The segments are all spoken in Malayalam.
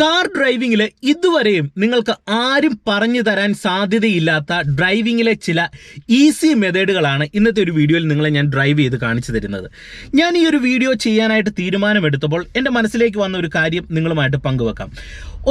കാർ ഡ്രൈവിംഗിൽ ഇതുവരെയും നിങ്ങൾക്ക് ആരും പറഞ്ഞു തരാൻ സാധ്യതയില്ലാത്ത ഡ്രൈവിംഗിലെ ചില ഈസി മെത്തേഡുകളാണ് ഇന്നത്തെ ഒരു വീഡിയോയിൽ നിങ്ങളെ ഞാൻ ഡ്രൈവ് ചെയ്ത് കാണിച്ചു തരുന്നത്. ഞാൻ ഈ ഒരു വീഡിയോ ചെയ്യാനായിട്ട് തീരുമാനമെടുത്തപ്പോൾ എന്റെ മനസ്സിലേക്ക് വന്ന ഒരു കാര്യം നിങ്ങളുമായിട്ട് പങ്കുവെക്കാം.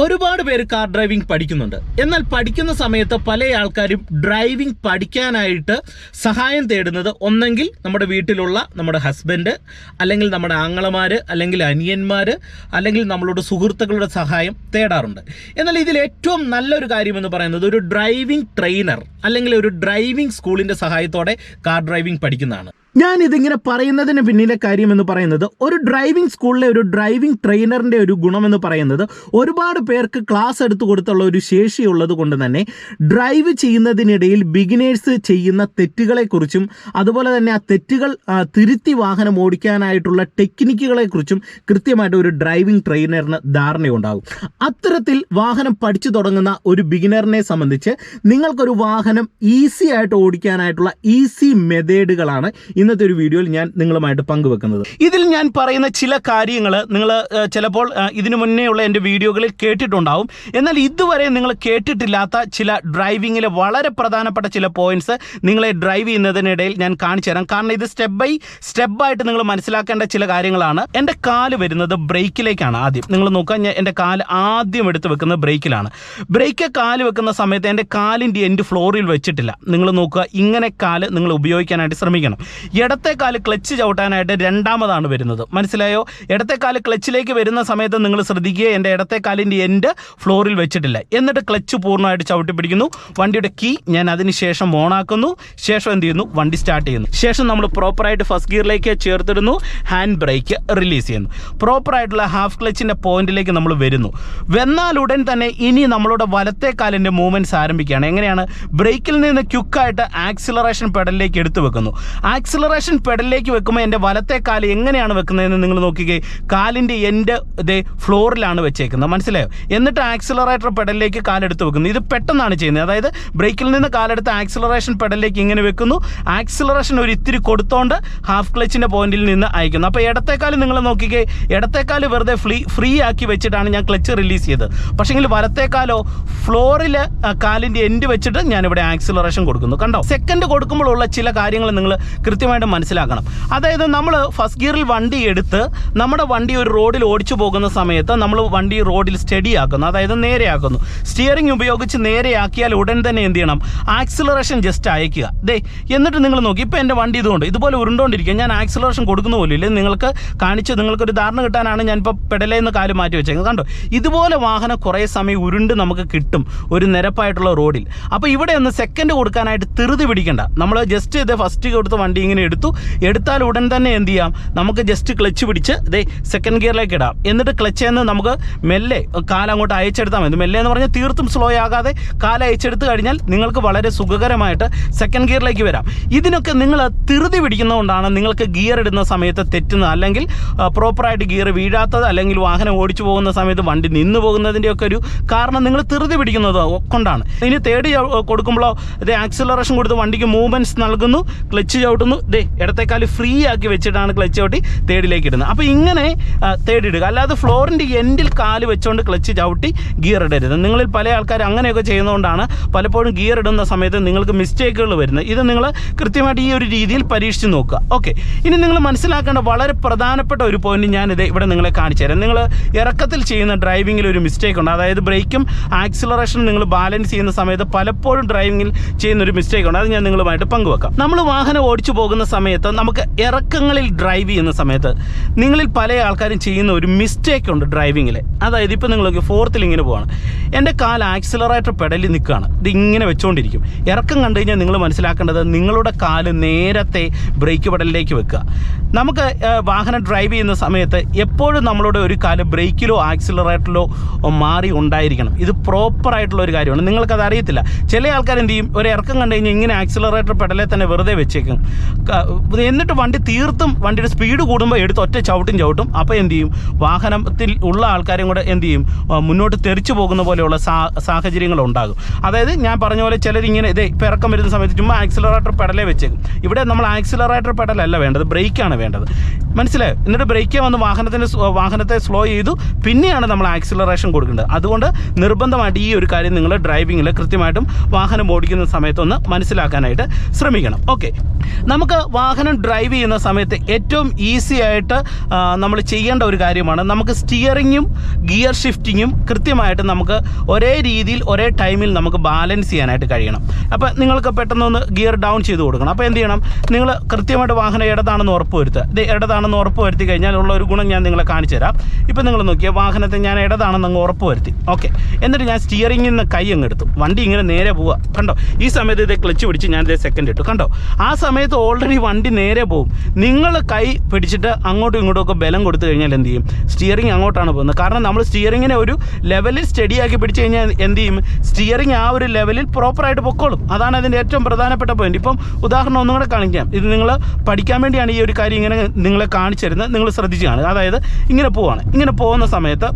ഒരുപാട് പേര് കാർ ഡ്രൈവിംഗ് പഠിക്കുന്നുണ്ട്. എന്നാൽ പഠിക്കുന്ന സമയത്ത് പല ആൾക്കാരും ഡ്രൈവിംഗ് പഠിക്കാനായിട്ട് സഹായം തേടുന്നത് ഒന്നെങ്കിൽ നമ്മുടെ വീട്ടിലുള്ള നമ്മുടെ ഹസ്ബൻഡ് അല്ലെങ്കിൽ നമ്മുടെ ആങ്ങളമാർ അല്ലെങ്കിൽ അനിയന്മാർ അല്ലെങ്കിൽ നമ്മളോട് സുഹൃത്തുക്കളുടെ സഹായം തേടാറുണ്ട്. എന്നാൽ ഇതിൽ ഏറ്റവും നല്ലൊരു കാര്യം എന്ന് പറയുന്നത് ഒരു ഡ്രൈവിംഗ് ട്രെയിനർ അല്ലെങ്കിൽ ഒരു ഡ്രൈവിംഗ് സ്കൂളിന്റെ സഹായത്തോടെ കാർ ഡ്രൈവിംഗ് പഠിക്കുന്നതാണ്. ഞാൻ ഇതിങ്ങനെ പറയുന്നതിന് പിന്നിലെ കാര്യം എന്ന് പറയുന്നത് ഒരു ഡ്രൈവിംഗ് സ്കൂളിലെ ഒരു ഡ്രൈവിംഗ് ട്രെയിനറിന്റെ ഒരു ഗുണമെന്ന് പറയുന്നത് ഒരുപാട് പേർക്ക് ക്ലാസ് എടുത്ത് കൊടുത്തുള്ള ഒരു ശേഷിയുള്ളത് കൊണ്ട് തന്നെ ഡ്രൈവ് ചെയ്യുന്നതിനിടയിൽ ബിഗിനേഴ്സ് ചെയ്യുന്ന തെറ്റുകളെക്കുറിച്ചും അതുപോലെ തന്നെ ആ തെറ്റുകൾ തിരുത്തി വാഹനം ഓടിക്കാനായിട്ടുള്ള ടെക്നിക്കുകളെക്കുറിച്ചും കൃത്യമായിട്ട് ഒരു ഡ്രൈവിംഗ് ട്രെയിനറിന് ധാരണയുണ്ടാകും. അത്തരത്തിൽ വാഹനം പഠിച്ചു തുടങ്ങുന്ന ഒരു ബിഗിനറിനെ സംബന്ധിച്ച് നിങ്ങൾക്കൊരു വാഹനം ഈസി ആയിട്ട് ഓടിക്കാനായിട്ടുള്ള ഈസി മെത്തേഡുകളാണ് ഇന്നത്തെ ഒരു വീഡിയോയിൽ ഞാൻ നിങ്ങളുമായിട്ട് പങ്കുവെക്കുന്നത്. ഇതിൽ ഞാൻ പറയുന്ന ചില കാര്യങ്ങൾ നിങ്ങൾ ചിലപ്പോൾ ഇതിനു മുന്നേ ഉള്ള എന്റെ വീഡിയോകളിൽ കേട്ടിട്ടുണ്ടാവും. എന്നാൽ ഇതുവരെ നിങ്ങൾ കേട്ടിട്ടില്ലാത്ത ചില ഡ്രൈവിങ്ങിലെ വളരെ പ്രധാനപ്പെട്ട ചില പോയിന്റ്സ് നിങ്ങളെ ഡ്രൈവ് ചെയ്യുന്നതിനിടയിൽ ഞാൻ കാണിച്ചു തരാം. കാരണം ഇത് സ്റ്റെപ്പ് ബൈ സ്റ്റെപ്പായിട്ട് നിങ്ങൾ മനസ്സിലാക്കേണ്ട ചില കാര്യങ്ങളാണ്. എന്റെ കാൽ വരുന്നത് ബ്രേക്കിലേക്കാണ് ആദ്യം. നിങ്ങൾ നോക്കുക ഞാൻ എന്റെ കാൽ ആദ്യം എടുത്ത് വെക്കുന്നത് ബ്രേക്കിലാണ്. ബ്രേക്ക് കാൽ വെക്കുന്ന സമയത്ത് എന്റെ കാലിന്റെ എന്റെ ഫ്ലോറിൽ വെച്ചിട്ടില്ല. നിങ്ങൾ നോക്കുക ഇങ്ങനെ കാൽ നിങ്ങൾ ഉപയോഗിക്കാനായിട്ട് ശ്രമിക്കണം. ഇടത്തെ കാൽ ക്ലച്ച് ചവിട്ടാനായിട്ട് രണ്ടാമതാണ് വരുന്നത്. മനസ്സിലായോ? ഇടത്തെ കാൽ ക്ലച്ചിലേക്ക് വരുന്ന സമയത്ത് നിങ്ങൾ ശ്രദ്ധിക്കുക എന്റെ ഇടത്തെ കാലിന്റെ എൻഡ് ഫ്ലോറിൽ വെച്ചിട്ടില്ല. എന്നിട്ട് ക്ലച്ച് പൂർണമായിട്ട് ചവിട്ടി പിടിക്കുന്നു. വണ്ടിയുടെ കീ ഞാൻ അതിന് ശേഷം ഓണാക്കുന്നു ശേഷം എന്ത് ചെയ്യുന്നു? വണ്ടി സ്റ്റാർട്ട് ചെയ്യുന്നു. ശേഷം നമ്മൾ പ്രോപ്പറായിട്ട് ഫസ്റ്റ് ഗിയറിലേക്ക് ചേർത്തിടുന്നു. ഹാൻഡ് ബ്രേക്ക് റിലീസ് ചെയ്യുന്നു. പ്രോപ്പറായിട്ടുള്ള ഹാഫ് ക്ലച്ചിന്റെ പോയിന്റിലേക്ക് നമ്മൾ വരുന്നു. വന്നാൽ ഉടൻ തന്നെ ഇനി നമ്മളുടെ വലത്തെ കാലിന്റെ മൂവ്മെന്റ്സ് ആരംഭിക്കുകയാണ്. എങ്ങനെയാണ്? ബ്രേക്കിൽ നിന്ന് ക്യുക്കായിട്ട് ആക്സിലറേഷൻ പെഡലിലേക്ക് എടുത്തു വെക്കുന്നു. ആക്സിലറേഷൻ പെഡലിലേക്ക് വെക്കുമ്പോൾ എന്റെ വലത്തെ കാൽ എങ്ങനെയാണ് വെക്കുന്നതെന്ന് നിങ്ങൾ നോക്കിക്കേ. കാലിന്റെ എന്റെ ഇതേ ഫ്ലോറിലാണ് വെച്ചേക്കുന്നത്. മനസ്സിലായോ? എന്നിട്ട് ആക്സിലറേറ്റർ പെഡലിലേക്ക് കാലെടുത്ത് വെക്കുന്നു. ഇത് പെട്ടെന്നാണ് ചെയ്യുന്നത്. അതായത് ബ്രേക്കിൽ നിന്ന് കാലെടുത്ത് ആക്സിലറേഷൻ പെഡലിലേക്ക് ഇങ്ങനെ വെക്കുന്നു. ആക്സിലറേഷൻ ഒരു ഇത്തിരി കൊടുത്തോണ്ട് ഹാഫ് ക്ലച്ചിന്റെ പോയിന്റിൽ നിന്ന് അയക്കുന്നു. അപ്പോൾ ഇടത്തേക്കാൽ നിങ്ങൾ നോക്കിക്കേ. ഇടത്തേക്കാൽ വെറുതെ ഫ്രീ ഫ്രീ ആക്കി വെച്ചിട്ടാണ് ഞാൻ ക്ലച്ച് റിലീസ് ചെയ്തത്. പക്ഷേങ്കിൽ വലത്തേക്കാലോ ഫ്ലോറിൽ കാലിന്റെ എൻഡ് വെച്ചിട്ട് ഞാനിവിടെ ആക്സിലറേഷൻ കൊടുക്കുന്നു. കണ്ടോ? സെക്കൻഡ് കൊടുക്കുമ്പോഴുള്ള ചില കാര്യങ്ങൾ നിങ്ങൾ കൃത്യമായിട്ട് മനസ്സിലാക്കണം. അതായത് നമ്മൾ ഫസ്റ്റ് ഗിയറിൽ വണ്ടി എടുത്ത് നമ്മുടെ വണ്ടി ഒരു റോഡിൽ ഓടിച്ചു പോകുന്ന സമയത്ത് നമ്മൾ വണ്ടി റോഡിൽ സ്റ്റഡി ആക്കുന്നു. അതായത് നേരെയാക്കുന്നു. സ്റ്റിയറിംഗ് ഉപയോഗിച്ച് നേരെയാക്കിയാൽ ഉടൻ തന്നെ എന്ത് ചെയ്യണം? ആക്സിലറേഷൻ ജസ്റ്റ് അയക്കുക ദേ എന്നിട്ട് നിങ്ങൾ നോക്കി. ഇപ്പോൾ എന്റെ വണ്ടി ഇതുകൊണ്ട് ഇതുപോലെ ഉരുണ്ടോണ്ടിരിക്കുക. ഞാൻ ആക്സിലറേഷൻ കൊടുക്കുന്ന പോലും ഇല്ല. നിങ്ങൾക്ക് കാണിച്ച് നിങ്ങൾക്കൊരു ധാരണ കിട്ടാനാണ് ഞാൻ ഇപ്പോൾ പെടലേന്ന് കാൽ മാറ്റി വെച്ചേക്കുന്നത്. കണ്ടോ? ഇതുപോലെ വാഹനം കുറേ സമയം ഉരുണ്ട് നമുക്ക് കിട്ടും ഒരു നിരപ്പായിട്ടുള്ള റോഡിൽ അപ്പോൾ ഇവിടെ ഒന്ന് സെക്കൻഡ് കൊടുക്കാനായിട്ട് തെറുതി പിടിക്കണ്ട. നമ്മൾ ജസ്റ്റ് ഇത് ഫസ്റ്റ് കൊടുത്ത വണ്ടി ഇങ്ങനെ എടുത്തു. എടുത്താൽ ഉടൻ തന്നെ എന്ത് ചെയ്യാം? നമുക്ക് ജസ്റ്റ് ക്ലച്ച് പിടിച്ച് ഇതേ സെക്കൻഡ് ഗിയറിലേക്ക് ഇടാം. എന്നിട്ട് ക്ലച്ച് എന്ന് നമുക്ക് മെല്ലെ കാലം അങ്ങോട്ട് അയച്ചെടുത്താൽ മതി. മെല്ലെ എന്ന് പറഞ്ഞാൽ തീർത്തും സ്ലോ ആകാതെ കാലം അയച്ചെടുത്ത് കഴിഞ്ഞാൽ നിങ്ങൾക്ക് വളരെ സുഖകരമായിട്ട് സെക്കൻഡ് ഗിയറിലേക്ക് വരാം. ഇതിനൊക്കെ നിങ്ങൾ തിരുതി പിടിക്കുന്നതുകൊണ്ടാണ് നിങ്ങൾക്ക് ഗിയർ ഇടുന്ന സമയത്ത് തെറ്റുന്നത്. അല്ലെങ്കിൽ പ്രോപ്പറായിട്ട് ഗിയർ വീഴാത്തത് അല്ലെങ്കിൽ വാഹനം ഓടിച്ചു പോകുന്ന സമയത്ത് വണ്ടി നിന്നു പോകുന്നതിന്റെയൊക്കെ ഒരു കാരണം നിങ്ങൾ തിരുതി പിടിക്കുന്നത് കൊണ്ടാണ്. ഇനി തേർഡ് കൊടുക്കുമ്പോഴോ ഇത് ആക്സിലറേഷൻ കൊടുത്ത് വണ്ടിക്ക് മൂവ്മെന്റ്സ് നൽകുന്നു. ക്ലച്ച് ചവിട്ടുന്നു. ദേ ഇടത്തേക്കാൽ ഫ്രീ ആക്കി വെച്ചിട്ടാണ് ക്ലച്ച് ചവിട്ടി തേർഡിലേക്ക് ഇടുന്നത്. അപ്പോൾ ഇങ്ങനെ തേടിയിടുക അല്ലാതെ ഫ്ലോറിന്റെ എൻഡിൽ കാൽ വെച്ചുകൊണ്ട് ക്ലച്ച് ചവിട്ടി ഗിയർ ഇടരുത്. നിങ്ങളിൽ പല ആൾക്കാർ അങ്ങനെയൊക്കെ ചെയ്യുന്നതുകൊണ്ടാണ് പലപ്പോഴും ഗിയർ ഇടുന്ന സമയത്ത് നിങ്ങൾക്ക് മിസ്റ്റേക്കുകൾ വരുന്നത്. ഇത് നിങ്ങൾ കൃത്യമായിട്ട് ഈ ഒരു രീതിയിൽ പരീക്ഷിച്ച് നോക്കുക. ഓക്കെ ഇനി നിങ്ങൾ മനസ്സിലാക്കേണ്ട വളരെ പ്രധാനപ്പെട്ട ഒരു പോയിന്റ് ഞാനിത് ഇവിടെ നിങ്ങളെ കാണിച്ചു തരാം. നിങ്ങൾ ഇറക്കത്തിൽ ചെയ്യുന്ന ഡ്രൈവിങ്ങിൽ ഒരു മിസ്റ്റേക്ക് ഉണ്ട്. അതായത് ബ്രേക്കും ആക്സിലറേഷനും നിങ്ങൾ ബാലൻസ് ചെയ്യുന്ന സമയത്ത് പലപ്പോഴും ഡ്രൈവിങ്ങിൽ ചെയ്യുന്ന ഒരു മിസ്റ്റേക്ക് ഉണ്ട്. അത് ഞാൻ നിങ്ങളുമായിട്ട് പങ്കുവെക്കാം. നമ്മൾ വാഹനം ഓടിച്ചു പോകുന്ന സമയത്ത് നമുക്ക് ഇറക്കങ്ങളിൽ ഡ്രൈവ് ചെയ്യുന്ന സമയത്ത് നിങ്ങളിൽ പല ആൾക്കാരും ചെയ്യുന്ന ഒരു മിസ്റ്റേക്ക് ഉണ്ട് ഡ്രൈവിങ്ങിൽ അതായത് ഇപ്പോൾ നിങ്ങൾ ഫോർത്തിൽ ഇങ്ങനെ പോവാണ്. എന്റെ കാൽ ആക്സിലറേറ്റർ പെടലിൽ നിൽക്കുകയാണ്. ഇത് ഇങ്ങനെ വെച്ചുകൊണ്ടിരിക്കും ഇറക്കം കണ്ടു കഴിഞ്ഞാൽ നിങ്ങൾ മനസ്സിലാക്കേണ്ടത് നിങ്ങളുടെ കാൽ നേരത്തെ ബ്രേക്ക് പെടലിലേക്ക് വെക്കുക. നമുക്ക് വാഹനം ഡ്രൈവ് ചെയ്യുന്ന സമയത്ത് എപ്പോഴും നമ്മളുടെ ഒരു കാൽ ബ്രേക്കിലോ ആക്സിലറേറ്ററിലോ മാറി ഉണ്ടായിരിക്കണം. ഇത് പ്രോപ്പറായിട്ടുള്ള ഒരു കാര്യമാണ്. നിങ്ങൾക്കത് അറിയത്തില്ല. ചില ആൾക്കാർ എന്ത് ചെയ്യും? ഒരു ഇറക്കം കണ്ടു കഴിഞ്ഞാൽ ഇങ്ങനെ ആക്സിലറേറ്റർ പെടലെ തന്നെ വെറുതെ വെച്ചേക്കും. എന്നിട്ട് വണ്ടി തീർത്തും വണ്ടിയുടെ സ്പീഡ് കൂടുമ്പോൾ എടുത്ത് ഒറ്റ ചവിട്ടും ചവിട്ടും. അപ്പോൾ എന്ത് ചെയ്യും? വാഹനത്തിൽ ഉള്ള ആൾക്കാരും കൂടെ എന്ത് ചെയ്യും? മുന്നോട്ട് തെറിച്ചു പോകുന്ന പോലെയുള്ള സാഹചര്യങ്ങൾ ഉണ്ടാകും. അതായത് ഞാൻ പറഞ്ഞ പോലെ ചിലരിങ്ങനെ ഇതേ ഇപ്പം ഇറക്കം വരുന്ന സമയത്ത് ചുമ്മാ ആക്സിലറേറ്റർ പെടലേ വെച്ചേക്കും. ഇവിടെ നമ്മൾ ആക്സിലറേറ്റർ പെടലല്ല വേണ്ടത് ബ്രേക്കാണ് വേണ്ടത്. മനസ്സിലായോ? എന്നിട്ട് ബ്രേക്ക് വന്ന് വാഹനത്തിന്റെ വാഹനത്തെ സ്ലോ ചെയ്തു. പിന്നെയാണ് നമ്മൾ ആക്സിലറേഷൻ കൊടുക്കേണ്ടത്. അതുകൊണ്ട് നിർബന്ധമായിട്ട് ഈ ഒരു കാര്യം നിങ്ങൾ ഡ്രൈവിങ്ങിൽ കൃത്യമായിട്ടും വാഹനം ഓടിക്കുന്ന സമയത്തൊന്ന് മനസ്സിലാക്കാനായിട്ട് ശ്രമിക്കണം. ഓക്കെ നമുക്ക് വാഹനം ഡ്രൈവ് ചെയ്യുന്ന സമയത്ത് ഏറ്റവും ഈസി ആയിട്ട് നമ്മൾ ചെയ്യേണ്ട ഒരു കാര്യമാണ്. നമുക്ക് സ്റ്റിയറിങ്ങും ഗിയർ ഷിഫ്റ്റിങ്ങും കൃത്യമായിട്ട് നമുക്ക് ഒരേ രീതിയിൽ ഒരേ ടൈമിൽ നമുക്ക് ബാലൻസ് ചെയ്യാനായിട്ട് കഴിയണം. അപ്പോൾ നിങ്ങൾക്ക് പെട്ടെന്ന് ഒന്ന് ഗിയർ ഡൗൺ ചെയ്ത് കൊടുക്കണം. അപ്പോൾ എന്ത് ചെയ്യണം? നിങ്ങൾ കൃത്യമായിട്ട് വാഹനം ഇടതാണെന്ന് ഉറപ്പ് വരുത്തുക. ഇത് ഇടതാണെന്ന് ഉറപ്പ് വരുത്തി കഴിഞ്ഞാൽ ഉള്ള ഒരു ഗുണം ഞാൻ നിങ്ങളെ കാണിച്ചു തരാം. ഇപ്പം നിങ്ങൾ നോക്കിയാൽ വാഹനത്തെ ഞാൻ ഇടതാണെന്ന് അങ്ങ് ഉറപ്പ് വരുത്തി ഓക്കെ. എന്നിട്ട് ഞാൻ സ്റ്റിയറിംഗിൽ നിന്ന് കൈ അങ്ങ് എടുത്തു. വണ്ടി ഇങ്ങനെ നേരെ പോവുക കണ്ടോ? ഈ സമയത്ത് ഇത് ക്ലച്ച് പിടിച്ച് ഞാൻ ഇതേ സെക്കൻഡ് ഇട്ടു. കണ്ടോ? ആ സമയത്ത് ഓൾറെഡി വണ്ടി നേരെ പോകും നിങ്ങൾ കൈ പിടിച്ചിട്ട് അങ്ങോട്ടും ഇങ്ങോട്ടും ഒക്കെ ബലം കൊടുത്തു കഴിഞ്ഞാൽ എന്ത് ചെയ്യും? സ്റ്റിയറിംഗ് അങ്ങോട്ടാണ് പോകുന്നത്. കാരണം നമ്മൾ സ്റ്റിയറിങ്ങിനെ ഒരു ലെവലിൽ സ്റ്റഡിയാക്കി പിടിച്ച് കഴിഞ്ഞാൽ എന്ത് ചെയ്യും? സ്റ്റിയറിംഗ് ആ ഒരു ലെവലിൽ പ്രോപ്പറായിട്ട് പൊക്കോളും. അതാണ് അതിന്റെ ഏറ്റവും പ്രധാനപ്പെട്ട പോയിന്റ് ഇപ്പം ഉദാഹരണം ഒന്നും കൂടെ കാണിക്കാം. ഇത് നിങ്ങൾ പഠിക്കാൻ വേണ്ടിയാണ് ഈ ഒരു കാര്യം ഇങ്ങനെ നിങ്ങളെ കാണിച്ചു തരുന്നത് നിങ്ങൾ ശ്രദ്ധിച്ച് കാണുക അതായത് ഇങ്ങനെ പോവാണ്. ഇങ്ങനെ പോകുന്ന സമയത്ത്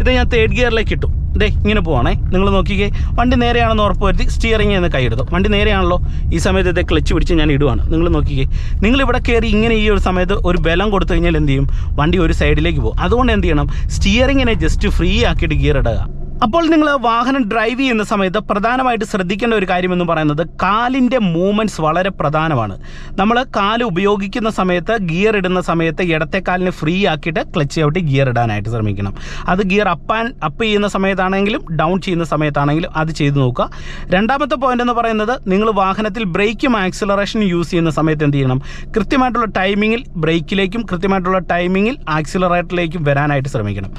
ഇത് ഞാൻ തേർഡ് ഗിയറിലേക്ക് ഇട്ടു. ദേ ഇങ്ങനെ പോവാണേ. നിങ്ങൾ നോക്കിക്കേ വണ്ടി നേരെയാണെന്ന് ഉറപ്പ് വരുത്തി സ്റ്റിയറിംഗ് എന്ന് കൈയെടുത്തു വണ്ടി നേരെയാണല്ലോ. ഈ സമയത്ത് ഇത് ക്ലച്ച് പിടിച്ച് ഞാൻ ഇടുവാണ്. നിങ്ങൾ നോക്കിക്കേ നിങ്ങൾ ഇവിടെ കയറി ഇങ്ങനെ ഈ ഒരു സമയത്ത് ഒരു ബലം കൊടുത്തു കഴിഞ്ഞാൽ എന്ത് ചെയ്യും? വണ്ടി ഒരു സൈഡിലേക്ക് പോകും. അതുകൊണ്ട് എന്ത് ചെയ്യണം? സ്റ്റിയറിങ്ങിനെ ജസ്റ്റ് ഫ്രീ ആക്കിയിട്ട് ഗിയർ ഇടുക. അപ്പോൾ നിങ്ങൾ വാഹനം ഡ്രൈവ് ചെയ്യുന്ന സമയത്ത് പ്രധാനമായിട്ട് ശ്രദ്ധിക്കേണ്ട ഒരു കാര്യം എന്ന് പറയുന്നത് കാലിന്റെ മൂവ്മെന്റ്സ് വളരെ പ്രധാനമാണ്. നമ്മൾ കാൽ ഉപയോഗിക്കുന്ന സമയത്ത് ഗിയർ ഇടുന്ന സമയത്ത് ഇടത്തെ കാലിനെ ഫ്രീ ആക്കിയിട്ട് ക്ലച്ച് ചവിട്ടി ഗിയർ ഇടാനായിട്ട് ശ്രമിക്കണം. അത് ഗിയർ അപ്പ് ആൻഡ് അപ്പ് ചെയ്യുന്ന സമയത്താണെങ്കിലും ഡൗൺ ചെയ്യുന്ന സമയത്താണെങ്കിലും അത് ചെയ്തു നോക്കുക. രണ്ടാമത്തെ പോയിന്റ് എന്ന് പറയുന്നത് നിങ്ങൾ വാഹനത്തിൽ ബ്രേക്കും ആക്സിലറേഷനും യൂസ് ചെയ്യുന്ന സമയത്ത് എന്ത് ചെയ്യണം? കൃത്യമായിട്ടുള്ള ടൈമിങ്ങിൽ ബ്രേക്കിലേക്കും കൃത്യമായിട്ടുള്ള ടൈമിങ്ങിൽ ആക്സിലറേറ്ററിലേക്കും വരാനായിട്ട് ശ്രമിക്കണം.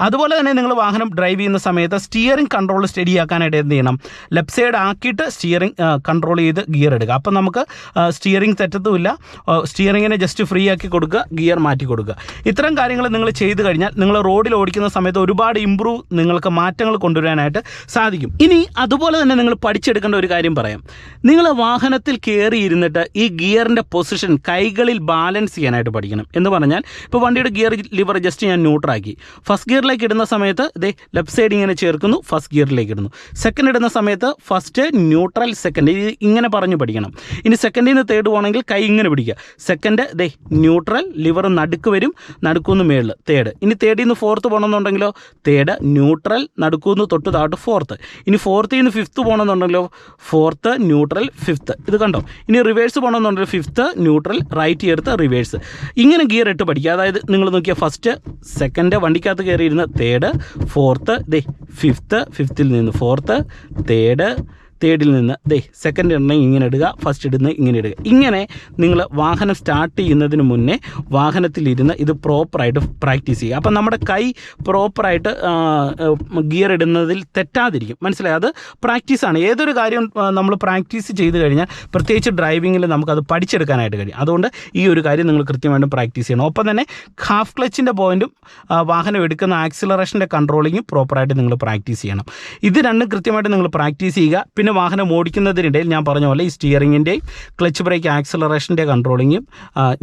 അതുപോലെ തന്നെ നിങ്ങൾ വാഹനം ഡ്രൈവ് ചെയ്യുന്ന സമയത്ത് സ്റ്റിയറിംഗ് കൺട്രോൾ സ്റ്റഡി ആക്കാനായിട്ട് എന്ത് ചെയ്യണം? ലെഫ്റ്റ് സൈഡ് ആക്കിയിട്ട് സ്റ്റിയറിംഗ് കൺട്രോൾ ചെയ്ത് ഗിയർ എടുക്കുക. അപ്പം നമുക്ക് സ്റ്റിയറിംഗ് തെറ്റത്തുമില്ല സ്റ്റിയറിങ്ങിനെ ജസ്റ്റ് ഫ്രീ ആക്കി കൊടുക്കുക ഗിയർ മാറ്റി കൊടുക്കുക. ഇത്തരം കാര്യങ്ങൾ നിങ്ങൾ ചെയ്തു കഴിഞ്ഞാൽ നിങ്ങൾ റോഡിൽ ഓടിക്കുന്ന സമയത്ത് ഒരുപാട് ഇമ്പ്രൂവ് നിങ്ങൾക്ക് മാറ്റങ്ങൾ കൊണ്ടുവരാനായിട്ട് സാധിക്കും. ഇനി അതുപോലെ തന്നെ നിങ്ങൾ പഠിച്ചെടുക്കേണ്ട ഒരു കാര്യം പറയാം. നിങ്ങൾ വാഹനത്തിൽ കയറി ഇരുന്നിട്ട് ഈ ഗിയറിന്റെ പൊസിഷൻ കൈകളിൽ ബാലൻസ് ചെയ്യാനായിട്ട് പഠിക്കണം. എന്ന് പറഞ്ഞാൽ ഇപ്പോൾ വണ്ടിയുടെ ഗിയർ ലിവർ ജസ്റ്റ് ഞാൻ ന്യൂട്രാക്കി ഫസ്റ്റ് ഗിയറിലേക്ക് ഇടുന്ന സമയത്ത് ഇതേ ലെഫ്റ്റ് സൈഡ് ഇങ്ങനെ ചേർക്കുന്നു ഫസ്റ്റ് ഗിയറിലേക്ക് ഇടുന്നു. സെക്കൻഡ് ഇടുന്ന സമയത്ത് ഫസ്റ്റ് ന്യൂട്രൽ സെക്കൻഡ് ഇത് ഇങ്ങനെ പറഞ്ഞു പഠിക്കണം. ഇനി സെക്കൻഡിൽ നിന്ന് തേർഡ് പോകണമെങ്കിൽ കൈ ഇങ്ങനെ പിടിക്കുക. സെക്കൻഡ് ദേ ന്യൂട്രൽ ലിവർ നടുക്ക് വരും നടുക്കുന്ന് മേളിൽ തേർഡ് ഇനി തേർഡിൽ നിന്ന് ഫോർത്ത് പോകണമെന്നുണ്ടെങ്കിലോ തേർഡ് ന്യൂട്രൽ നടുക്കുന്ന് തൊട്ട് താട്ട് ഫോർത്ത് ഇനി ഫോർത്തിൽ നിന്ന് ഫിഫ്ത്ത് പോകണമെന്നുണ്ടെങ്കിലോ ഫോർത്ത് ന്യൂട്രൽ ഫിഫ്ത്ത് ഇത് കണ്ടോ? ഇനി റിവേഴ്സ് പോകണമെന്നുണ്ടെങ്കിൽ ഫിഫ്ത്ത് ന്യൂട്രൽ റൈറ്റ് ചേർത്ത് റിവേഴ്സ് ഇങ്ങനെ ഗിയർ ഇട്ട് പഠിക്കുക. അതായത് നിങ്ങൾ നോക്കിയാൽ ഫസ്റ്റ് സെക്കൻഡ് വണ്ടിക്കകത്ത് കയറിയിരുന്ന തേർഡ് ഫോർത്ത് ദേ ഫിഫ്ത്ത് ഫിഫ്ത്തിൽ നിന്ന് ഫോർത്ത് തേർഡ് തേർഡിൽ നിന്ന് ദേ സെക്കൻഡ് ഇടണമെങ്കിൽ ഇങ്ങനെ ഇടുക ഫസ്റ്റ് ഇടുന്ന ഇങ്ങനെ ഇടുക. ഇങ്ങനെ നിങ്ങൾ വാഹനം സ്റ്റാർട്ട് ചെയ്യുന്നതിന് മുന്നേ വാഹനത്തിലിരുന്ന് ഇത് പ്രോപ്പറായിട്ട് പ്രാക്ടീസ് ചെയ്യുക. അപ്പം നമ്മുടെ കൈ പ്രോപ്പറായിട്ട് ഗിയർ ഇടുന്നതിൽ തെറ്റാതിരിക്കും. മനസ്സിലായി? അത് പ്രാക്ടീസാണ് ഏതൊരു കാര്യം നമ്മൾ പ്രാക്ടീസ് ചെയ്ത് കഴിഞ്ഞാൽ പ്രത്യേകിച്ച് ഡ്രൈവിങ്ങിൽ നമുക്കത് പഠിച്ചെടുക്കാനായിട്ട് കഴിയും. അതുകൊണ്ട് ഈ ഒരു കാര്യം നിങ്ങൾ കൃത്യമായിട്ടും പ്രാക്ടീസ് ചെയ്യണം. ഒപ്പം തന്നെ ഹാഫ് ക്ലച്ചിന്റെ പോയിന്റും വാഹനം എടുക്കുന്ന ആക്സിലറേഷന്റെ കൺട്രോളിങ്ങും പ്രോപ്പറായിട്ട് നിങ്ങൾ പ്രാക്ടീസ് ചെയ്യണം. ഇത് രണ്ടും കൃത്യമായിട്ട് നിങ്ങൾ പ്രാക്ടീസ് ചെയ്യുക. പിന്നെ വാഹനം ഓടിക്കുന്നതിനിടയിൽ ഞാൻ പറഞ്ഞ പോലെ ഈ സ്റ്റിയറിങ്ങിന്റെയും ക്ലച്ച് ബ്രേക്ക് ആക്സിലറേഷന്റെ കൺട്രോളിങ്ങും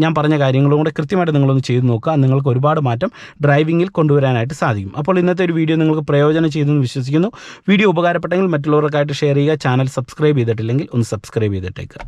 ഞാൻ പറഞ്ഞ കാര്യങ്ങളും കൂടെ കൃത്യമായിട്ട് നിങ്ങളൊന്ന് ചെയ്ത് നോക്കുക. നിങ്ങൾക്ക് ഒരുപാട് മാറ്റം ഡ്രൈവിങ്ങിൽ കൊണ്ടുവരാനായിട്ട് സാധിക്കും. അപ്പോൾ ഇന്നത്തെ ഒരു വീഡിയോ നിങ്ങൾക്ക് പ്രയോജനം ചെയ്തെന്ന് വിശ്വസിക്കുന്നു. വീഡിയോ ഉപകാരപ്പെട്ടെങ്കിൽ മറ്റുള്ളവർക്കായിട്ട് ഷെയർ ചെയ്യുക. ചാനൽ സബ്സ്ക്രൈബ് ചെയ്തിട്ടില്ലെങ്കിൽ ഒന്ന് സബ്സ്ക്രൈബ് ചെയ്തിട്ടേക്കുക